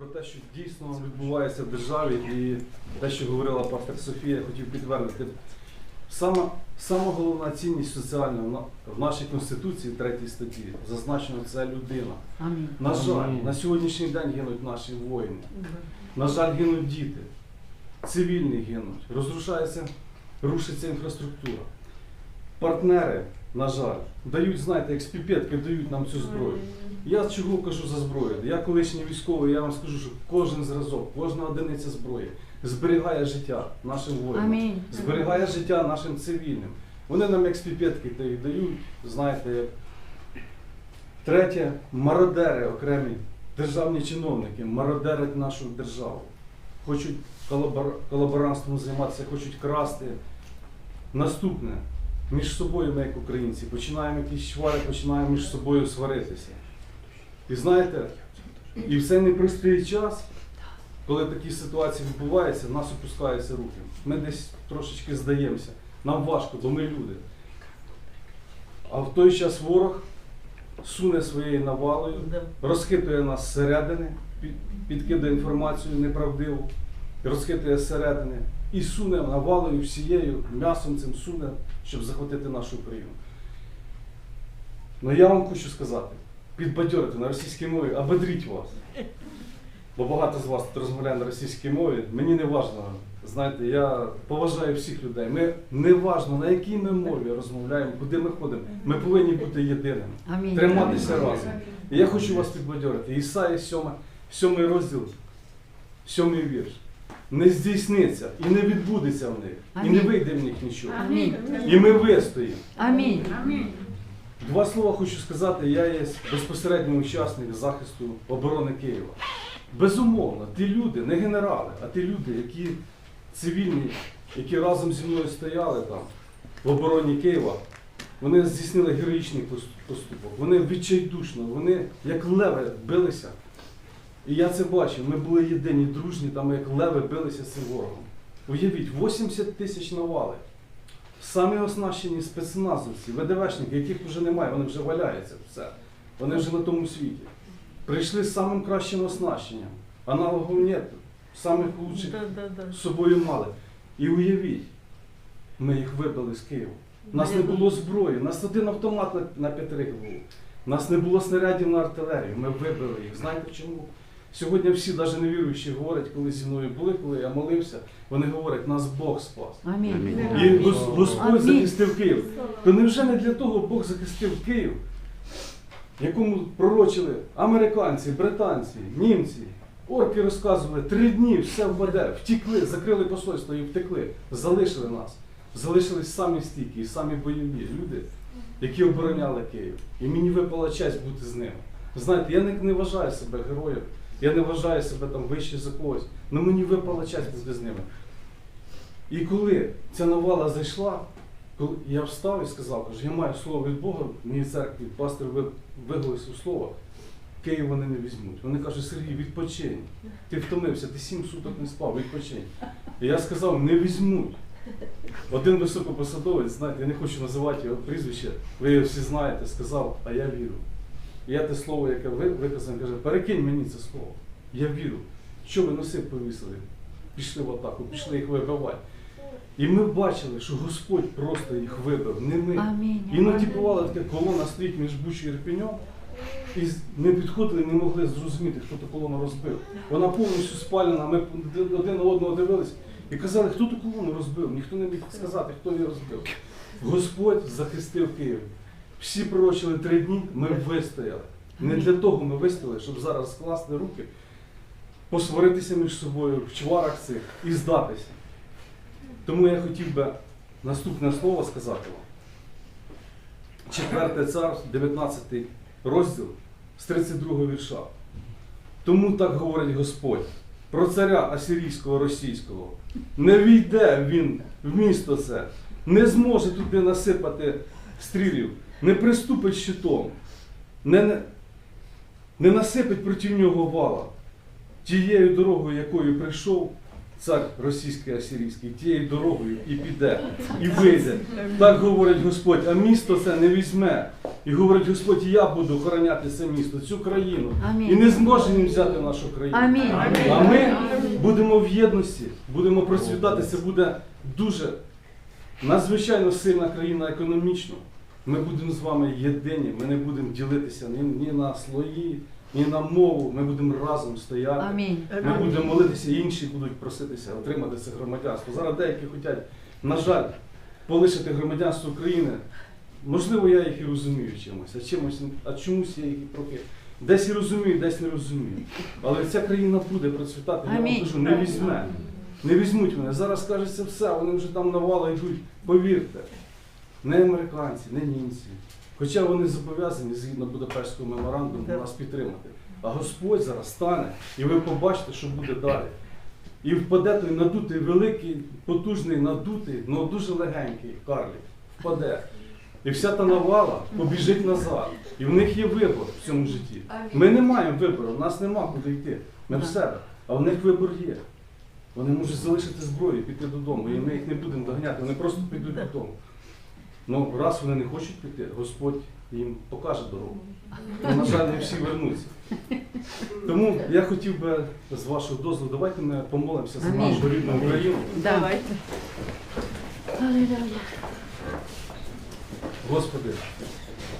про те, що дійсно відбувається в державі, і те, що говорила пастор Софія, я хотів підтвердити. Сама, сама головна цінність соціальна в нашій Конституції, 3 статті, зазначено це людина. Амінь. На жаль, Амінь. на сьогоднішній день гинуть наші воїни. На жаль, гинуть діти, цивільні гинуть, розрушається, рушиться інфраструктура. Партнери, на жаль, дають, знаєте, як з піпетки дають нам цю зброю. Я чого кажу за зброю? Я колишній військовий, я вам скажу, що кожен зразок, кожна одиниця зброї зберігає життя нашим воїнам, зберігає життя нашим цивільним. Вони нам як з піпетки дають, знаєте, як. Третє, мародери окремі державні чиновники, мародерять нашу державу. Хочуть колабор... колаборантством займатися, хочуть красти. Наступне, між собою ми, як українці, починаємо якісь чвари, починаємо між собою сваритися. І знаєте, і в цей непростий час, коли такі ситуації відбуваються, в нас опускаються руки. Ми десь трошечки здаємося. Нам важко, бо ми люди. А в той час ворог суне своєю навалою, розхитує нас зсередини, підкидає інформацію неправдиву, розхитує зсередини і суне навалою всією м'ясом цим суне, щоб захватити нашу Україну. Ну я вам хочу сказати, підбадьорити на російській мові, ободріть вас. Бо багато з вас тут розмовляє на російській мові. Мені не важливо. Знаєте, я поважаю всіх людей. Ми не важно, на якій ми мові розмовляємо, куди ми ходимо. Ми повинні бути єдиними Амінь. триматися разом. І я хочу вас підбадьорити. Ісаї 7, 7 розділ, 7 вірш. Не здійсниться і не відбудеться в них, і не вийде в них нічого. Амінь. І ми вистоїмо. Амінь. Два слова хочу сказати, я є безпосередній учасник захисту оборони Києва. Безумовно, ті люди, не генерали, а ті люди, які цивільні, які разом зі мною стояли там в обороні Києва, вони здійснили героїчний поступок. Вони відчайдушно, вони як леви билися. І я це бачив. Ми були єдині, дружні, там як леви билися з цим ворогом. Уявіть, 80 тисяч навали. Самі оснащені спецназовці, ВДВшники, яких вже немає, вони вже валяються все. Вони вже на тому світі. Прийшли з самим кращим оснащенням. Аналогів нет. Самих лучших з собою мали. І уявіть, ми їх вибили з Києва. У нас не було зброї, у нас один автомат на, на п'ятерих був. У нас не було снарядів на артилерію. Ми вибили їх. Знаєте чому? Сьогодні всі, навіть невіруючі, говорять, коли зі мною були, коли я молився, вони говорять, нас Бог спас. Амінь. І Господь Амінь. захистив Київ. То невже не для того Бог захистив Київ, якому пророчили американці, британці, німці, орки розказували, три дні все впаде, втікли, закрили посольство і втекли, залишили нас. Залишились самі стійкі, самі бойові люди, які обороняли Київ. І мені випала честь бути з ними. Знаєте, я не, не вважаю себе героєм, я не вважаю себе там вище за когось, але мені випала честь з ними. І коли ця навала зайшла, коли я встав і сказав, кажу, я маю слово від Бога, мені церкві, пастор ви- виголосив слово, Київ вони не візьмуть. Вони кажуть, Сергій, відпочинь. Ти втомився, ти сім суток не спав, відпочинь. І я сказав, не візьмуть. Один високопосадовець, знаєте, я не хочу називати його прізвище, ви його всі знаєте, сказав, а я вірю. І я те слово, яке ви каже, перекинь мені це слово. Я вірю. Що ви носи повісили? Пішли в атаку, пішли їх вибивати. І ми бачили, що Господь просто їх вибив, не ми. Амінь. Іноді бувала така колона стоїть між Бучою і Ірпіньом, і ми підходили не могли зрозуміти, хто ту колону розбив. Вона повністю спалена, ми один на одного дивились і казали, хто ту колону розбив. Ніхто не міг сказати, хто її розбив. Господь захистив Київ. Всі пророчили три дні, ми вистояли. Не для того ми вистояли, щоб зараз скласти руки, посваритися між собою в чварах цих і здатися. Тому я хотів би наступне слово сказати вам. Четверте цар, 19 розділ з 32 вірша. Тому так говорить Господь про царя асирійського російського. Не війде він в місто це, не зможе туди насипати стрілів, не приступить щитом, не, не, насипить проти нього вала. Тією дорогою, якою прийшов цар російський асирійський, тією дорогою і піде, і вийде. Так говорить Господь, а місто це не візьме, І говорить, Господь, я буду охороняти це місто, цю країну. Амінь. І не зможе він взяти нашу країну. Амінь. А ми будемо в єдності, будемо процвітати. Це буде дуже надзвичайно сильна країна економічно. Ми будемо з вами єдині, ми не будемо ділитися ні, ні на слої, ні на мову. Ми будемо разом стояти. Амінь. Ми будемо молитися, інші будуть проситися отримати це громадянство. Зараз деякі хочуть, на жаль, полишити громадянство України. Можливо, я їх і розумію чимось, а чимось, а чомусь я їх і трохи десь і розумію, десь не розумію. Але ця країна буде процвітати, я вам кажу, не візьме. Не візьмуть мене. Зараз кажеться все, вони вже там навали йдуть. Повірте, не американці, не німці. Хоча вони зобов'язані згідно Будапештського меморандуму нас підтримати. А Господь зараз стане, і ви побачите, що буде далі. І впаде той надутий, великий, потужний, надутий, але дуже легенький карлік. Впаде. І вся та навала побіжить назад. І в них є вибор в цьому житті. Ми не маємо вибору, в нас нема куди йти. Ми в себе. А в них вибор є. Вони можуть залишити зброю і піти додому. І ми їх не будемо доганяти, вони просто підуть додому. Ну, раз вони не хочуть піти, Господь їм покаже дорогу. Ну, на жаль, не всі вернуться. Тому я хотів би з вашого дозволу, давайте ми помолимося за Амінь. нашу рідну Україну. Да. Алілуя. Господи,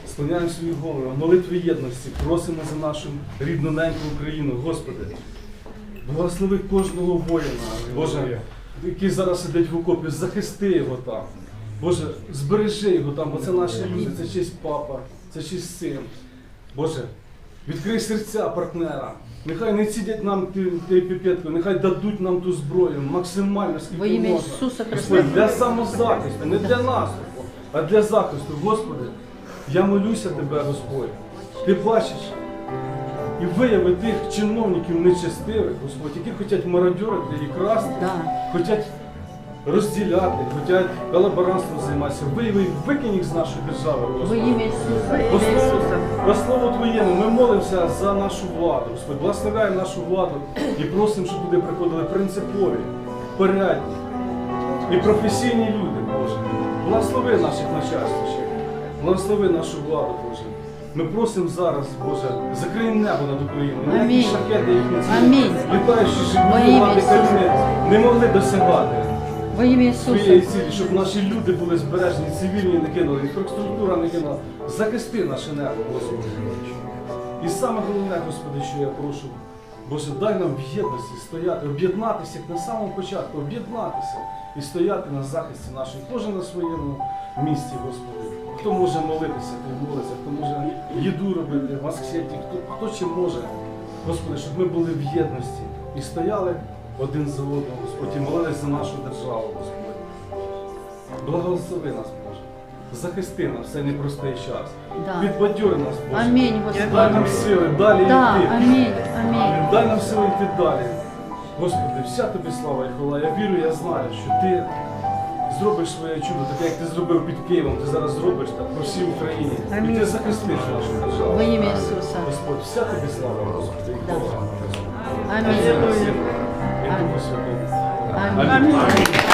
склоняємо свої голови, в молитві єдності, просимо за нашу рідну неньку Україну, Господи. Благослови кожного воїна, Боже, який зараз сидить в окопі, захисти його там. Боже, збережи його там, бо це наші люди, це честь папа, це честь син. Боже, відкрий серця партнера. Нехай не цідять нам тією піпеткою, нехай дадуть нам ту зброю максимально, Во скільки ім'я можна. Ісуса Христа. Для самозахисту, не для наступу, а для захисту. Господи, я молюся Тебе, Господь. Ти бачиш і вияви тих чиновників нечестивих, Господь, які хочуть мародьорити і красти, Да. хочуть розділяти, хочуть колаборантством займатися. І викинь їх з нашої держави, Господи. По слову, по слову Твоєму ми молимося за нашу владу, Господь, благословляємо нашу владу і просимо, щоб туди приходили принципові, порядні і професійні люди, Боже. Благослови наших начальствуючих, благослови нашу владу, Боже. Ми просимо зараз, Боже, закрий небо над Україною. Амінь. шахети їхні ці літаючі живі влади країни не могли досягати Во ім'я Ісуса. цілі, щоб наші люди були збережені, цивільні не кинули, інфраструктура не кинула. Захисти наше небо, Господи. І саме головне, Господи, що я прошу, Боже, дай нам в єдності стояти, об'єднатися, як на самому початку, об'єднатися і стояти на захисті нашої, кожен на своєму місці, Господи. Хто може молитися, той молиться, хто може їду робити, масксеті, хто, хто чим може. Господи, щоб ми були в єдності і стояли один за одним, Господь, і молились за нашу державу, Господь. Благослови нас, Боже. Захисти нас в цей непростий час. Да. Підбадьори нас, Боже. Амінь, Дай нам сили далі Да, йти. амінь, амінь. Дай нам сили йти далі. Господи, вся тобі слава і хвала. Я вірю, я знаю, що ти зробиш своє чудо, таке, як ти зробив під Києвом, ти зараз зробиш так по всій Україні. І ти захистиш нашу державу. Во ім'я Ісуса. Господь, вся тобі слава, Господи, і Да. хвала. Амінь. І